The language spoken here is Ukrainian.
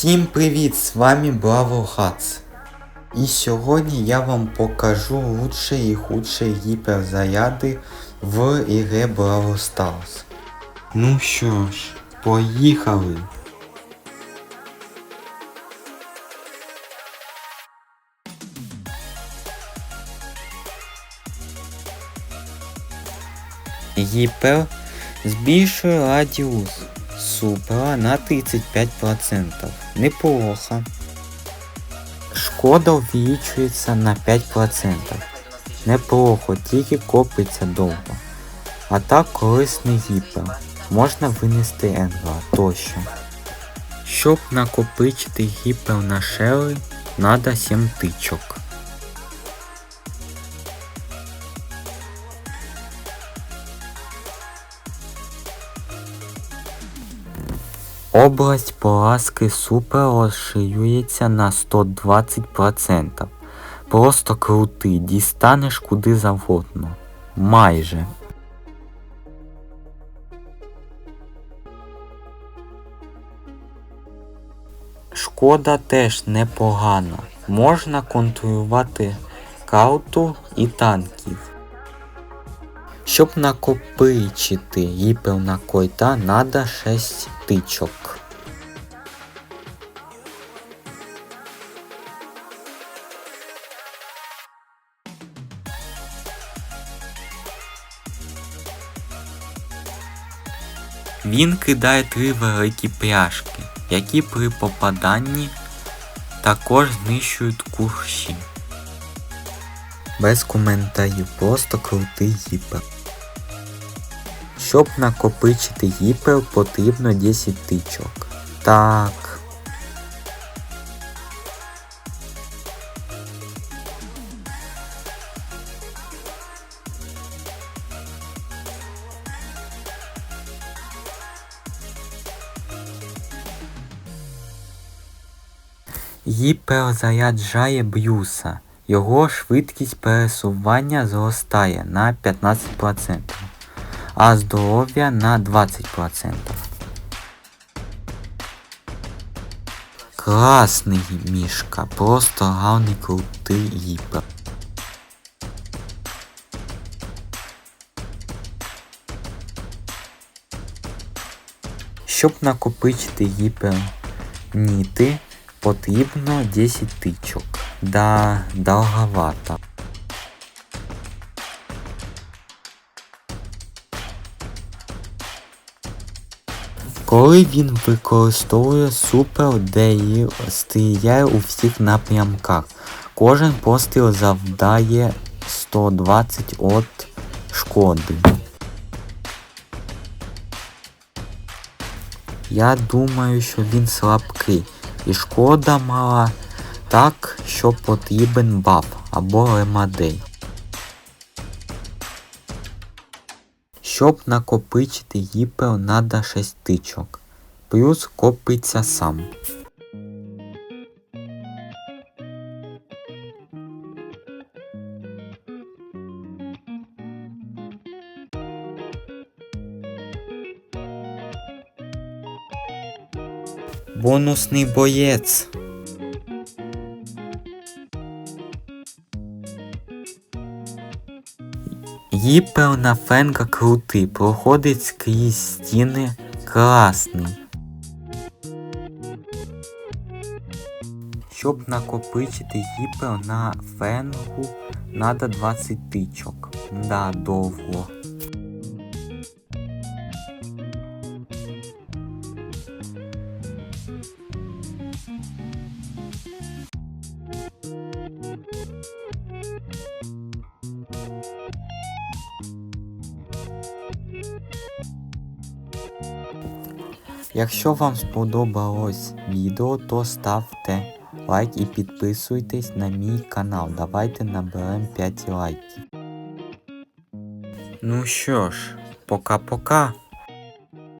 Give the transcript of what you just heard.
Всім привіт! З вами Браво Хац. І сьогодні я вам покажу лучші і худші гіперзаряди в ігре Браво Stars. Ну що ж, поїхали! Гіпер збільшує радіус супера на 35%. Неплохо. Шкода увеличується на 5%. Неплохо, тільки копиться довго. А так корисний гіпер. Можна винести енгла тощо. Щоб накопичити гіпер на шели, надо 7 тичок. Область поразки супер розширюється на 120%. Просто крутий, дістанеш куди завгодно. Майже. Шкода теж непогана. Можна контролювати кауту і танків. Щоб накопичити гіпер на койта, надо 6 тичок. Він кидає три великі пляшки, які при попаданні також знищують кущі. Без коментарів, просто крутий гіпер. Щоб накопичити гіпер, потрібно 10 тичок. Так. Гіпер заряджає Брюса. Його швидкість пересування зростає на 15%, а здоров'я на 20%. Класний мішка, просто гарний крутий гіпер. Щоб накопичити гіпер ніти, потрібно 10 тичок. Да, довговато. Коли він використовує супер ДІ стріляє у всіх напрямках. Кожен постріл завдає 120 от шкоди. Я думаю, що він слабкий. І шкода мала так, що потрібен баф або ремадей. Щоб накопичити гіпер надо 6 тичок. Плюс копиться сам. Бонусний боєць. Гіпер на фенга крутий, проходить скрізь стіни класний. Щоб накопичити гіпер на фенгу, надо 20 тичок. Да, довго. Якщо вам сподобалось відео, то ставте лайк і підписуйтесь на мій канал. Давайте наберемо 5 лайків. Ну що ж, пока-пока.